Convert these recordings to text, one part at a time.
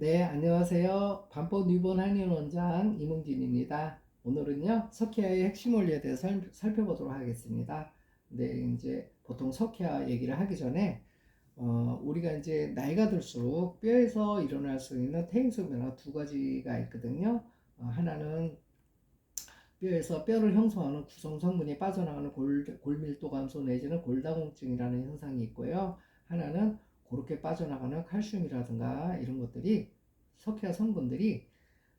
네, 안녕하세요. 반법 뉴본 한의원 원장 이몽진입니다. 오늘은요, 석회화의 핵심 원리에 대해서 살- 살펴보도록 하겠습니다. 근데 이제 보통 석회화 얘기를 하기 전에, 어, 우리가 이제 나이가 들수록 뼈에서 일어날 수 있는 퇴행성 변화가 두 가지가 있거든요. 어, 하나는 뼈에서 뼈를 형성하는 구성 성분이 빠져나가는 골, 골밀도 감소 내지는 골다공증이라는 현상이 있고요. 하나는 그렇게 빠져나가는 칼슘이라든가 이런 것들이 석회화 성분들이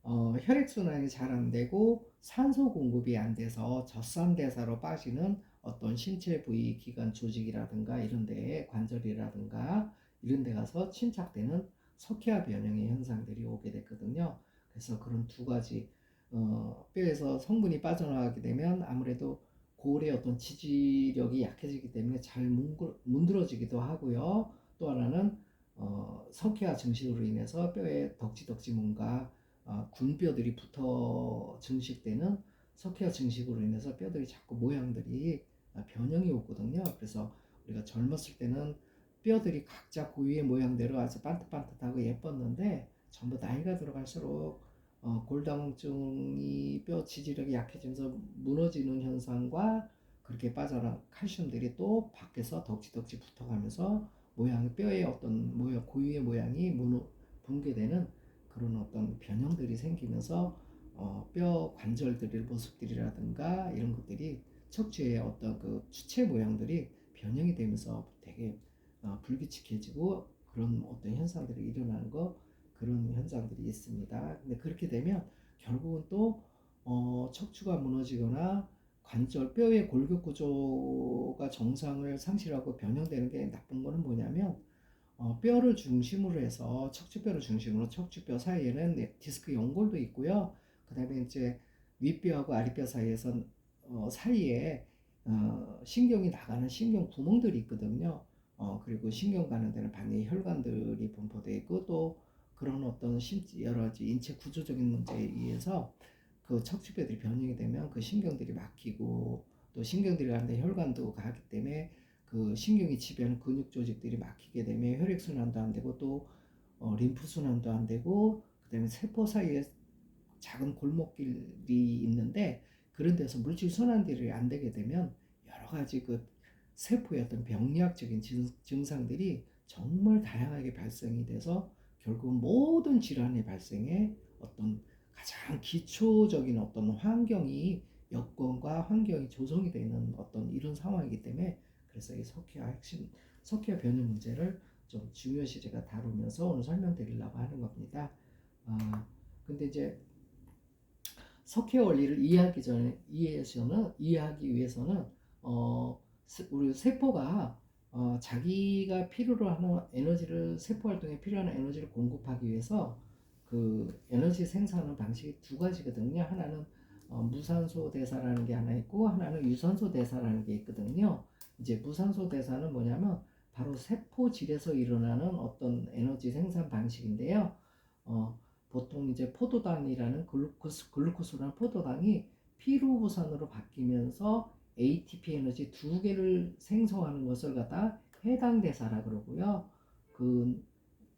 어, 혈액순환이 잘 안 되고 산소 공급이 안 돼서 젖산대사로 빠지는 어떤 신체 부위, 기관 조직이라든가 이런 데에 관절이라든가 이런 데 가서 침착되는 석회화 변형의 현상들이 오게 됐거든요. 그래서 그런 두 가지 어, 뼈에서 성분이 빠져나가게 되면 아무래도 골의 어떤 지지력이 약해지기 때문에 잘 문드러지기도 하고요. 또 하나는 어, 석회화 증식으로 인해서 뼈에 덕지덕지 뭔가 어, 군뼈들이 붙어 증식되는 석회화 증식으로 인해서 뼈들이 자꾸 모양들이 어, 변형이 오거든요. 그래서 우리가 젊었을 때는 뼈들이 각자 고유의 모양대로 아주 반듯반듯하고 예뻤는데 전부 나이가 들어갈수록 어, 골다공증이 뼈 지지력이 약해지면서 무너지는 현상과 그렇게 빠져나간 칼슘들이 또 밖에서 덕지덕지 붙어가면서 모양 뼈의 어떤 모양 고유의 모양이 무너 붕괴되는 그런 어떤 변형들이 생기면서 어, 뼈 관절들의 모습들이라든가 이런 것들이 척추의 어떤 그 주체 모양들이 변형이 되면서 되게 어, 불규칙해지고 그런 어떤 현상들이 일어나는 거 그런 현상들이 있습니다. 근데 그렇게 되면 결국은 또 어, 척추가 무너지거나 관절 뼈의 골격 구조가 정상을 상실하고 변형되는 게 나쁜 거는 뭐냐면 어, 뼈를 중심으로 해서 척추뼈를 중심으로 척추뼈 사이에는 네, 디스크 연골도 있고요. 그다음에 이제 윗뼈하고 아랫뼈 사이에서 어, 사이에 어, 신경이 나가는 신경 구멍들이 있거든요. 어, 그리고 신경 가는 데는 반드시 혈관들이 분포되어 있고 또 그런 어떤 신, 여러 가지 인체 구조적인 문제에 의해서 그 척추뼈들이 변형이 되면 그 신경들이 막히고 또 신경들이 가는데 혈관도 가기 때문에 그 신경이 지배하는 근육 조직들이 막히게 되면 혈액 순환도 안 되고 또 어, 림프 순환도 안 되고 그다음에 세포 사이에 작은 골목길이 있는데 그런 데서 물질 순환들이 안 되게 되면 여러 가지 그 세포의 어떤 병리학적인 증, 증상들이 정말 다양하게 발생이 돼서 결국 모든 질환의 발생에 어떤 가장 기초적인 어떤 환경이 여건과 환경이 조성이 되는 어떤 이런 상황이기 때문에 그래서 이 석회화 핵심 석회화 변형 문제를 좀 중요시 제가 다루면서 오늘 설명드리려고 하는 겁니다. 아 근데 이제 석회화 원리를 이해하기 전에 이해해서는 이해하기 위해서는 어 세- 우리 세포가 어, 자기가 필요로 하는 에너지를 세포 활동에 필요한 에너지를 공급하기 위해서 그 에너지 생산하는 방식이 두 가지거든요. 하나는 어, 무산소 대사라는 게 하나 있고 하나는 유산소 대사라는 게 있거든요. 이제 무산소 대사는 뭐냐면 바로 세포질에서 일어나는 어떤 에너지 생산 방식인데요. 어, 보통 이제 포도당이라는 글루코스, 글루코스라는 포도당이 피로부산으로 바뀌면서 ATP 에너지 두 개를 생성하는 것을 갖다 해당 대사라 그러고요. 그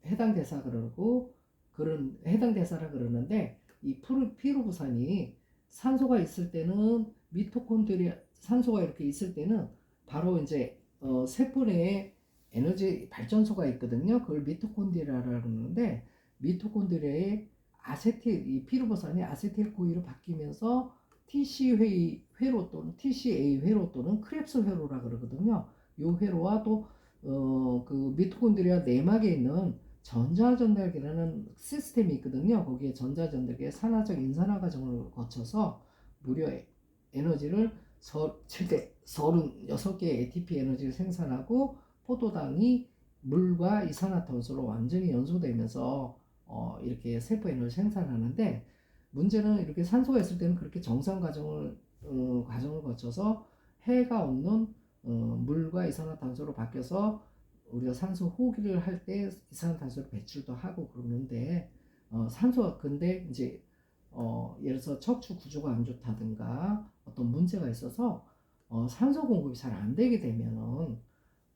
해당 대사 그러고 그런 해당 대사라 그러는데 이 피로부산이 산소가 있을 때는 미토콘드리아 산소가 이렇게 있을 때는 바로 이제 어, 세포 내에 에너지 발전소가 있거든요. 그걸 미토콘드리아라 그러는데 미토콘드리아의 아세틸 이 피로부산이 아세틸 코이로 바뀌면서 TC 회 회로 또는 TCA 회로 또는 크랩스 회로라 그러거든요. 요 회로와 또어그 미토콘드리아 내막에 있는 전자전달기라는 시스템이 있거든요. 거기에 전자전달기에 산화적 인산화 과정을 거쳐서 무려 에너지를 서, 최대 36개의 ATP 에너지를 생산하고 포도당이 물과 이산화탄소로 완전히 연소되면서 어, 이렇게 세포 에너지 생산하는데 문제는 이렇게 산소가 있을 때는 그렇게 정상 과정을 어, 과정을 거쳐서 해가 없는 어, 물과 이산화탄소로 바뀌어서 우리가 산소 호기를 할 때 이산화탄소를 배출도 하고 그러는데 어, 산소 근데 이제 어, 예를 들어서 척추 구조가 안 좋다든가 어떤 문제가 있어서 어, 산소 공급이 잘 안 되게 되면은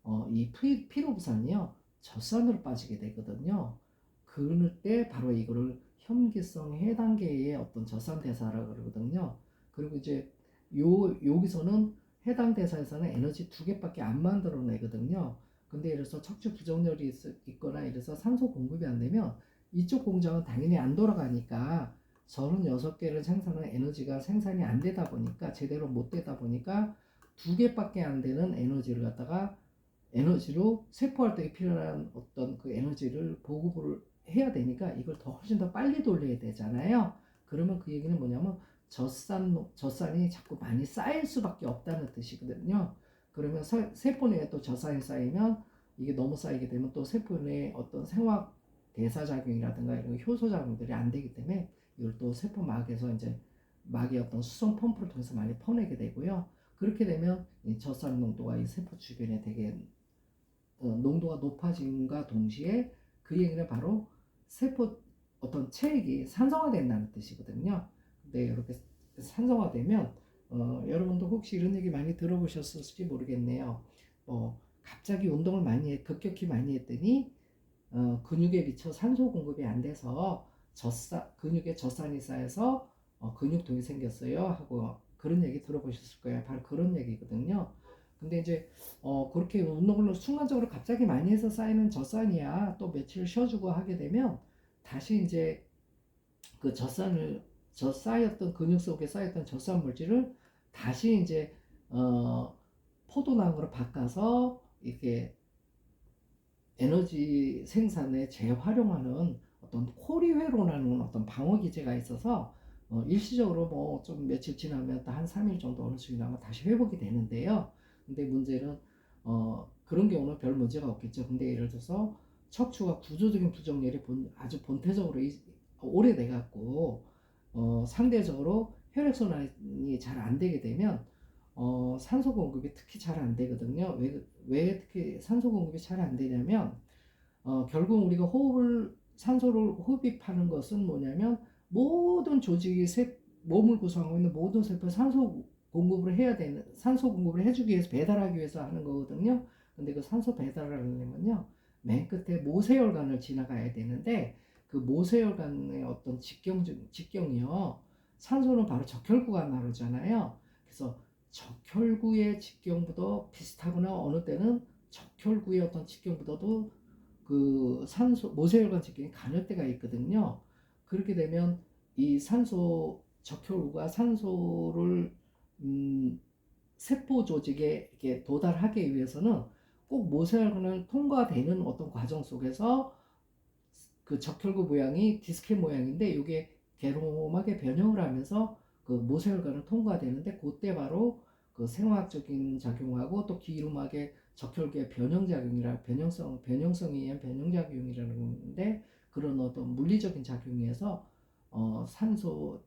어, 이 피, 피로부산이요 젖산으로 빠지게 되거든요. 그럴 때 바로 이거를 혐기성 해당계의 어떤 젖산 대사라 그러거든요. 그리고 이제 요 여기서는 해당 대사에서는 에너지 두 개밖에 안 만들어내거든요. 근데 이래서 척추 부정열이 있, 있거나 이래서 산소 공급이 안 되면 이쪽 공장은 당연히 안 돌아가니까 36개를 생산하는 에너지가 생산이 안 되다 보니까 제대로 못 되다 보니까 두 개밖에 안 되는 에너지를 갖다가 에너지로 세포 활동에 필요한 어떤 그 에너지를 보급을 해야 되니까 이걸 더 훨씬 더 빨리 돌려야 되잖아요. 그러면 그 얘기는 뭐냐면 젖산 젖산이 자꾸 많이 쌓일 수밖에 없다는 뜻이거든요. 그러면 서, 세포 내에 또 젖산이 쌓이면 이게 너무 쌓이게 되면 또 세포 내에 어떤 생화 대사작용이라든가 이런 효소작용들이 안 되기 때문에 이걸 또 세포막에서 이제 막의 어떤 수송 펌프를 통해서 많이 퍼내게 되고요. 그렇게 되면 이 젖산 농도가 이 세포 주변에 되게 어, 농도가 높아짐과 동시에 그 얘기는 바로 세포 어떤 체액이 산성화된다는 뜻이거든요. 근데 이렇게 산성화되면 어, 여러분도 혹시 이런 얘기 많이 들어보셨을지 모르겠네요. 어, 갑자기 운동을 많이 해, 급격히 많이 했더니 어, 근육에 미쳐 산소 공급이 안 돼서 젖산 근육에 젖산이 쌓여서 어, 근육통이 생겼어요 하고 그런 얘기 들어보셨을 거예요. 바로 그런 얘기거든요. 근데 이제 어, 그렇게 운동을 순간적으로 갑자기 많이 해서 쌓이는 젖산이야 또 며칠 쉬어주고 하게 되면 다시 이제 그 젖산을 젖 쌓였던 근육 속에 쌓였던 젖산 물질을 다시 이제 어, 포도당으로 바꿔서 이렇게 에너지 생산에 재활용하는 어떤 코리회로라는 어떤 방어 기제가 있어서 어, 일시적으로 뭐 좀 며칠 지나면 한 3일 정도 어느 수준이 나면 다시 회복이 되는데요. 근데 문제는 어, 그런 경우는 별 문제가 없겠죠. 근데 예를 들어서 척추가 구조적인 부정열이 본, 아주 본태적으로 이, 오래돼 갖고 어, 상대적으로 혈액순환이 잘 안 되게 되면 어, 산소 공급이 특히 잘 안 되거든요. 왜, 왜 특히 산소 공급이 잘 안 되냐면 어, 결국 우리가 호흡을 산소를 흡입하는 것은 뭐냐면 모든 조직이 세, 몸을 구성하고 있는 모든 세포에 산소 공급을 해야 되는 산소 공급을 해주기 위해서 배달하기 위해서 하는 거거든요. 근데 그 산소 배달을 하려면요 맨 끝에 모세혈관을 지나가야 되는데 그 모세혈관의 어떤 직경 직경이요 산소는 바로 적혈구가 나르잖아요. 그래서 적혈구의 직경보다 비슷하거나 어느 때는 적혈구의 어떤 직경보다도 그 산소 모세혈관 직경이 가늘 때가 있거든요. 그렇게 되면 이 산소 적혈구가 산소를 음, 세포 조직에 이렇게 도달하기 위해서는 꼭 모세혈관을 통과되는 어떤 과정 속에서 그 적혈구 모양이 디스크 모양인데 이게 게로막에 변형을 하면서 그 모세혈관을 통과되는데 그때 바로 그 생화학적인 작용하고 또 기름막의 적혈구의 변형작용이라 변형성 변형성에 의한 변형작용이라는 건데 그런 어떤 물리적인 작용에서 어 산소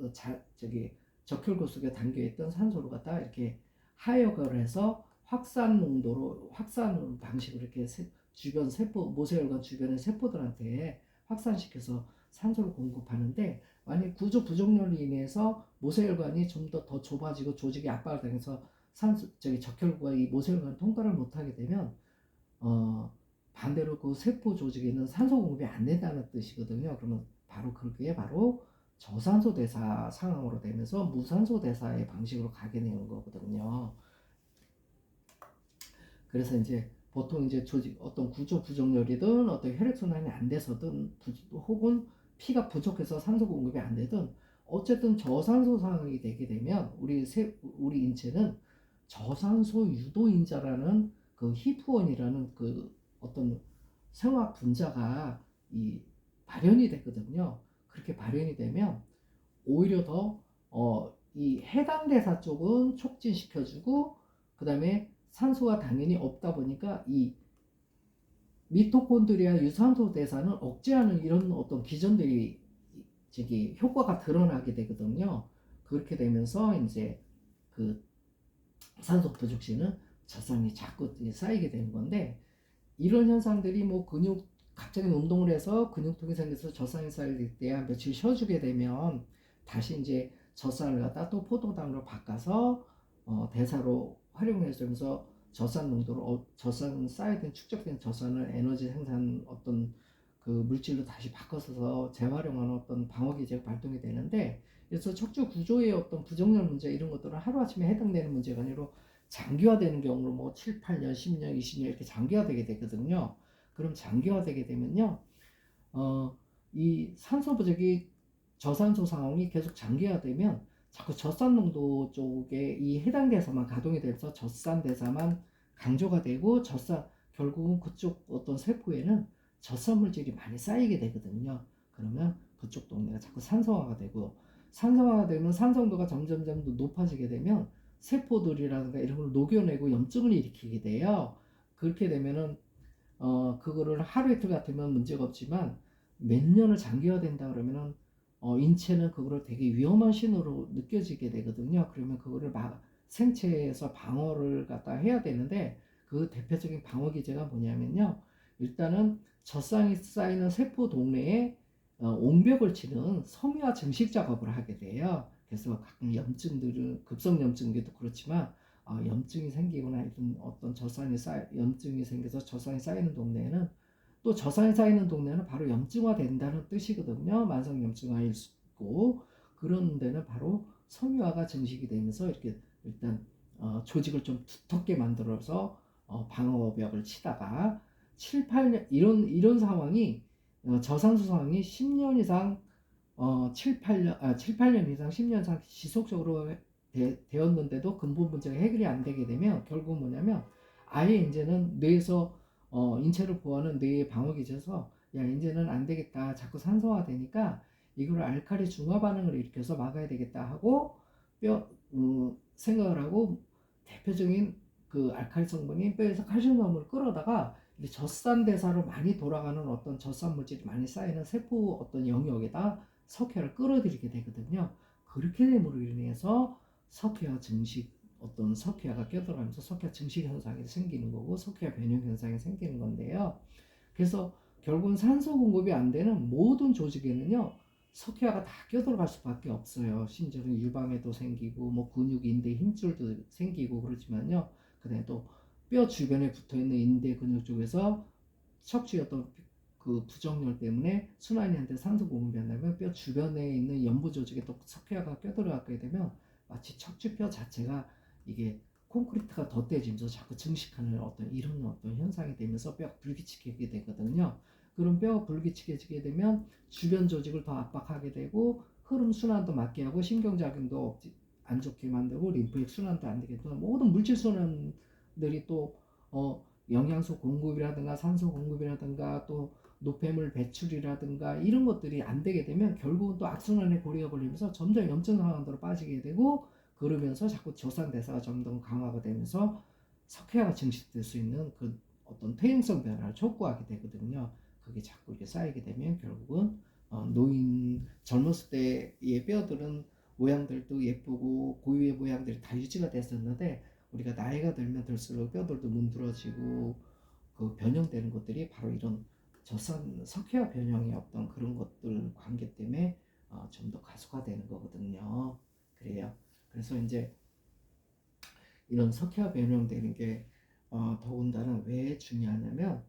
어, 자, 저기 적혈구 속에 담겨 있던 산소를 갖다 이렇게 하역을 해서 확산 농도로 확산 방식으로 이렇게 세, 주변 세포 모세혈관 주변의 세포들한테 확산시켜서 산소를 공급하는데 만약 구조 부정렬로 인해서 모세혈관이 좀 더 더 좁아지고 조직이 압박을 당해서 산소 저기 적혈구가 이 모세혈관 통과를 못하게 되면 어 반대로 그 세포 조직에는 산소 공급이 안 된다는 뜻이거든요. 그러면 바로 그게 바로 저산소 대사 상황으로 되면서 무산소 대사의 방식으로 가게 되는 거거든요. 그래서 이제 보통 이제 조직 어떤 구조 부정열이든 어떤 혈액 순환이 안 돼서든 혹은 피가 부족해서 산소 공급이 안 되든 어쨌든 저산소 상황이 되게 되면 우리 세, 우리 인체는 저산소 유도인자라는 그 히프원이라는 그 어떤 생화 분자가 이 발현이 되거든요. 그렇게 발현이 되면 오히려 더 어, 이 해당 대사 쪽은 촉진시켜주고 그 다음에 산소가 당연히 없다 보니까 이 미토콘드리아 유산소 대사는 억제하는 이런 어떤 기전들이 저기 효과가 드러나게 되거든요. 그렇게 되면서 이제 그 산소 부족 시는 젖산이 자꾸 쌓이게 되는 건데 이런 현상들이 뭐 근육 갑자기 운동을 해서 근육통이 생겨서 젖산이 쌓일 때야 며칠 쉬어주게 되면 다시 이제 젖산을 갖다 또 포도당으로 바꿔서 어, 대사로 활용해주면서 젖산 농도를 어, 젖산 쌓여든 축적된 젖산을 에너지 생산 어떤 그 물질로 다시 바꿔서 재활용하는 어떤 방어 기제가 발동이 되는데 그래서 척추 구조의 어떤 부정렬 문제 이런 것들은 하루아침에 해당되는 문제가 아니라 장기화되는 경우로 뭐 7, 8년, 10년, 20년 이렇게 장기화되게 되거든요. 그럼 장기화되게 되면요. 어, 이 산소 부족이 저산소 상황이 계속 장기화되면 자꾸 젖산 농도 쪽에 이 해당 대사만 가동이 돼서 젖산 대사만 강조가 되고 젖산 결국은 그쪽 어떤 세포에는 젖산 물질이 많이 쌓이게 되거든요. 그러면 그쪽 동네가 자꾸 산성화가 되고 산성화가 되면 산성도가 점점점 더 높아지게 되면 세포들이라든가 이런 걸 녹여내고 염증을 일으키게 돼요. 그렇게 되면은 어 그거를 하루 이틀 같으면 문제가 없지만 몇 년을 장기화된다 그러면은 어 인체는 그거를 되게 위험한 신호로 느껴지게 되거든요. 그러면 그거를 막 생체에서 방어를 갖다 해야 되는데 그 대표적인 방어 기제가 뭐냐면요. 일단은 젖상이 쌓이는 세포 동네에 어, 옹벽을 치는 섬유화 증식 작업을 하게 돼요. 그래서 가끔 염증들은 급성 염증도 그렇지만 어, 염증이 생기거나 이런 어떤 젖산이 쌓 염증이 생겨서 젖산이 쌓이는 동네에는 또 젖산이 쌓이는 동네는 바로 염증화 된다는 뜻이거든요. 만성 염증화일 수 있고 그런 데는 바로 섬유화가 증식이 되면서 이렇게 일단 어, 조직을 좀 두텁게 만들어서 어, 방어벽을 치다가 7, 8년 이런 이런 상황이 어, 저산소 상황이 10년 이상 어, 7, 8년 아, 7, 8년 이상 10년 이상 지속적으로 되, 되었는데도 근본 문제가 해결이 안 되게 되면 결국 뭐냐면 아예 이제는 뇌에서 어, 인체를 보호하는 뇌의 방어 기제에서 야 이제는 안 되겠다 자꾸 산소화 되니까 이걸 알칼리 중화 반응을 일으켜서 막아야 되겠다 하고 뼈 음, 생각을 하고 대표적인 그 알칼리 성분이 뼈에서 칼슘염을 끌어다가 이 젖산 대사로 많이 돌아가는 어떤 젖산 물질이 많이 쌓이는 세포 어떤 영역에다 석회를 끌어들이게 되거든요. 그렇게 됨으로 인해서 석회화 증식 어떤 석회화가 껴들어가면서 석회화 증식 현상이 생기는 거고 석회화 변형 현상이 생기는 건데요. 그래서 결국은 산소 공급이 안 되는 모든 조직에는요 석회화가 다 껴들어갈 수밖에 없어요. 심지어는 유방에도 생기고 뭐 근육, 인대, 힘줄도 생기고 그러지만요. 그다음에 또 뼈 주변에 붙어 있는 인대 근육 쪽에서 어떤 그 부정열 때문에 순환이 한테 산소 공급이 안 되면 뼈 주변에 있는 연부 조직에 또 석회화가 껴들어가게 되면 마치 척추뼈 자체가 이게 콘크리트가 덧대지면서 자꾸 증식하는 어떤 이런 어떤 현상이 되면서 뼈가 불규칙해지게 되거든요. 그럼 뼈가 불규칙해지게 되면 주변 조직을 더 압박하게 되고 흐름 순환도 막게 하고 신경작용도 안 좋게 만들고 림프액 순환도 안 되게 되고 모든 물질 순환들이 또 어, 영양소 공급이라든가 산소 공급이라든가 또 노폐물 배출이라든가 이런 것들이 안 되게 되면 결국은 또 악순환의 고리가 걸리면서 점점 염증 상황으로 빠지게 되고 그러면서 자꾸 저산 대사가 점점 강화가 되면서 석회화가 증식될 수 있는 그 어떤 퇴행성 변화를 촉구하게 되거든요. 그게 자꾸 이렇게 쌓이게 되면 결국은 어, 노인 젊었을 때의 뼈들은 모양들도 예쁘고 고유의 모양들이 다 유지가 됐었는데 우리가 나이가 들면 들수록 뼈들도 문드러지고 그 변형되는 것들이 바로 이런 저산 석회화 변형의 어떤 그런 것들 관계 때문에 어, 좀 더 가속화되는 거거든요. 그래요. 그래서 이제 이런 석회화 변형되는 게 어, 더군다나 왜 중요하냐면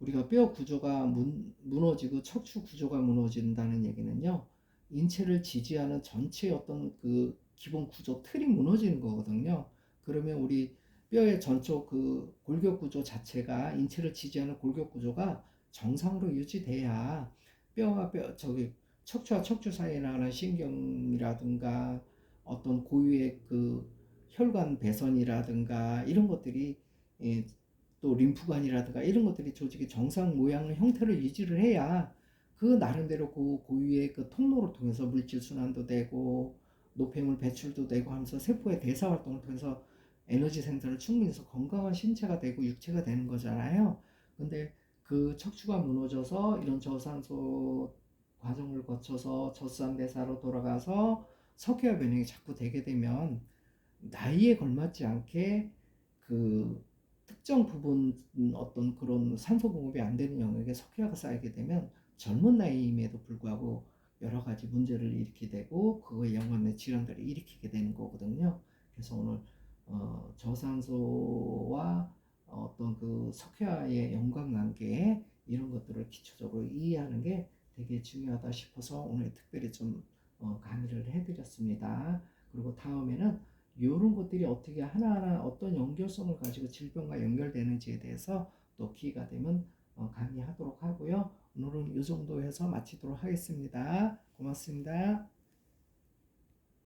우리가 뼈 구조가 문, 무너지고 척추 구조가 무너진다는 얘기는요. 인체를 지지하는 전체 어떤 그 기본 구조 틀이 무너지는 거거든요. 그러면 우리 뼈의 전초 그 골격 구조 자체가 인체를 지지하는 골격 구조가 정상으로 유지돼야 뼈와 뼈 저기 척추와 척추 사이에 나가는 신경이라든가 어떤 고유의 그 혈관 배선이라든가 이런 것들이 예, 또 림프관이라든가 이런 것들이 조직의 정상 모양의 형태를 유지를 해야 그 나름대로 그 고유의 그 통로를 통해서 물질 순환도 되고 노폐물 배출도 되고 하면서 세포의 대사 활동을 통해서 에너지 생산을 충분히 해서 건강한 신체가 되고 육체가 되는 거잖아요. 근데 그 척추가 무너져서 이런 저산소 과정을 거쳐서 젖산 대사로 돌아가서 석회화 변형이 자꾸 되게 되면 나이에 걸맞지 않게 그 특정 부분 어떤 그런 산소 공급이 안 되는 영역에 석회화가 쌓이게 되면 젊은 나이임에도 불구하고 여러 가지 문제를 일으키게 되고 그거에 연관된 질환들을 일으키게 되는 거거든요. 그래서 오늘 어, 저산소와 어떤 그 석회화의 연관관계에 이런 것들을 기초적으로 이해하는 게 되게 중요하다 싶어서 오늘 특별히 좀 어, 강의를 해드렸습니다. 그리고 다음에는 이런 것들이 어떻게 하나하나 어떤 연결성을 가지고 질병과 연결되는지에 대해서 또 기회가 되면 어, 강의하도록 하고요. 오늘은 이 정도 해서 마치도록 하겠습니다. 고맙습니다.